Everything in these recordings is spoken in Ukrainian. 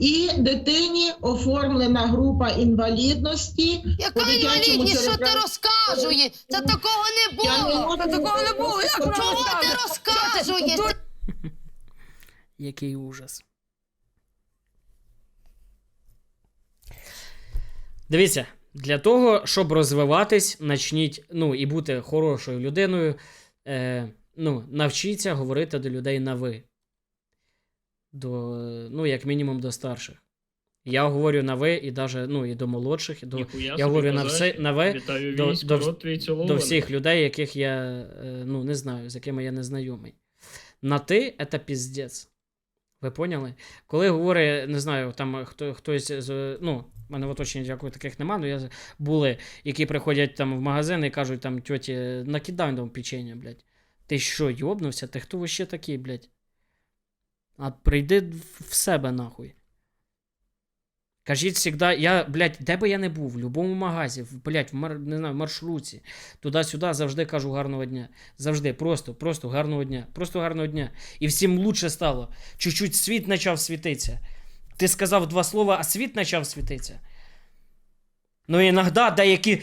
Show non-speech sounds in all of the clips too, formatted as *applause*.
і дитині оформлена група інвалідності. Яка інвалідність, що ти розказуєш? Це такого не було. Та такого не було, як Чого ти розказує? розказуєш? *laughs* Який ужас. Дивіться, для того, щоб розвиватись, начніть, ну, і бути хорошою людиною, е, ну, навчіться говорити до людей на ви. До, ну, як мінімум, до старших. Я говорю на ви і даже, ну, і до молодших, і до, Ніхуя я говорю на, все, на ви Вітаю до- військо, до- рот твій до всіх людей, яких я е, ну, не знаю, з якими я не знайомий. На ти це піздець. Ви поняли? Коли говорить, не знаю, там хто, хтось з. Ну, в мене в оточенні дякую, таких нема, але я, були, які приходять там в магазин і кажуть, там, тьоті, накидай нам печення, блядь. Ти що, йобнувся? Ти хто ви ще такий, блядь? А прийди в- себе нахуй. Кажіть завжди, я, блядь, де би я не був, в будь-якому магазі, в, блядь, в мар, не знаю, в туди-сюди завжди кажу гарного дня. Завжди, просто, просто гарного дня. Просто гарного дня. І всім лучше стало. Чуть-чуть світ почав світитися. Ти сказав два слова, а світ почав світитися. Ну, іноді деякі.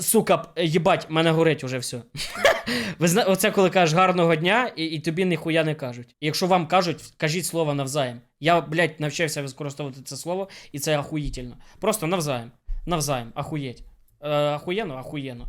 Сука, їбать, мене горить уже все. *laughs* Ви зна... Оце коли кажеш гарного дня, і, і тобі ніхуя не кажуть. І якщо вам кажуть, кажіть слово навзаєм. Я, блядь, навчився використовувати це слово, і це ахуїтельно. Просто навзаєм. Навзаєм, ахуєть. Е, ахуєно. ахуєнно.